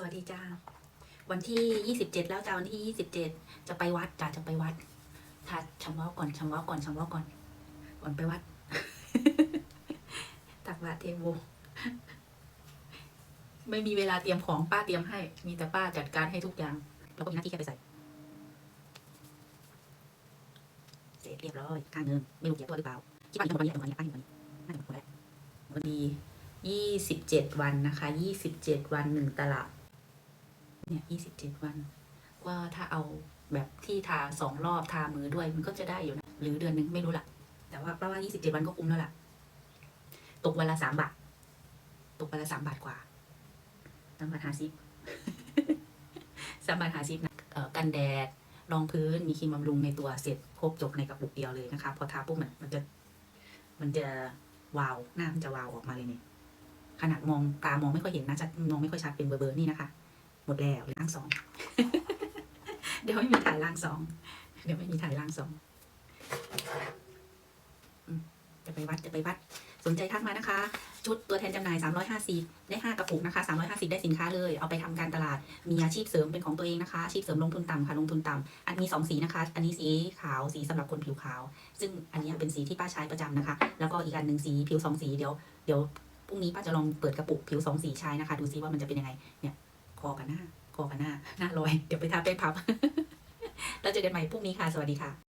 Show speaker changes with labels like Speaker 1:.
Speaker 1: สวัสดีจ้า วันที่ยี่สิบเจ็ดแล้วจ้าวันที่ยี่สิบเจ็ดจะไปวัดจ้าจะไปวัดถ้าชำว้าก่อนชำว้าก่อนชำว้าก่อน ก่อนไปวัด ตักบาตรเทโวไม่มีเวลาเตรียมของป้าเตรียมให้ มีแต่ป้าจัดการให้ทุกอย่าง แล้วก็มีหน้าที่แค่ไปใส่ เสร็จเรียบร้อยข้างเงินไม่รู้เกี่ยวตัวหรือเปล่าคิดว่าอยู่ตรงนี้ตรงนี้ป้าอยู่ตรงนี้น่าจะหมดแล้ววันดียี่สิบเจ็ดวันนะคะยี่สิบเจ็ดวันหนึ่งตลับ เนี่ยยี่สิบเจ็ดวัน ว่าถ้าเอาแบบที่ทาสองรอบทามือด้วยมันก็จะได้อยู่นะ หรือเดือนหนึ่งไม่รู้ละแต่ว่าเพราะว่ายี่สิบเจ็ดวันก็คุ้มแล้วล่ะ ตกวันละสามบาท ตกวันละสามบาทกว่าสามบาทหาซิปสามบาทหาซิปนะเอ่อกันแดดรองพื้นมีครีมบำรุงในตัวเสร็จครบจบในกระปุกเดียวเลยนะคะ พอทาปุ๊บมันมันจะมันจะวาว หน้ามันจะวาวออกมาเลยเนี่ยขนาดมองตามองไม่ค่อยเห็นนะจะมองไม่ค่อยชัดเป็นเบอร์ๆนี่นะคะ หมดแล้วล่างสอง เดี๋ยวไม่มีถ่ายล่างสอง เดี๋ยวไม่มีถ่ายล่างสองจะไปวัดจะไปวัด สนใจทักมานะคะ ชุดตัวแทนจำหน่าย 350 ได้ 5 กระปุกนะคะ 350 ได้สินค้าเลย เอาไปทำการตลาด มีอาชีพเสริมเป็นของตัวเองนะคะ อาชีพเสริมลงทุนต่ำค่ะ ลงทุนต่ำอันมี 2 สีนะคะ อันนี้สีขาว สีสำหรับคนผิวขาว ซึ่งอันนี้เป็นสีที่ป้าใช้ประจำนะคะ แล้วก็อีกอันหนึ่งสีผิวสองสี เดี๋ยว เดี๋ยวพรุ่งนี้ป้าจะลองเปิดกระปุกผิวสองสีใช้นะคะ ดูซิว่ามันจะเป็นยังไง เนี่ย อกันหน้าคอกันหน้า หน้าลอย เดี๋ยวไปทาแป้งพับ แล้วเจอกันใหม่พรุ่งนี้ค่ะ สวัสดีค่ะ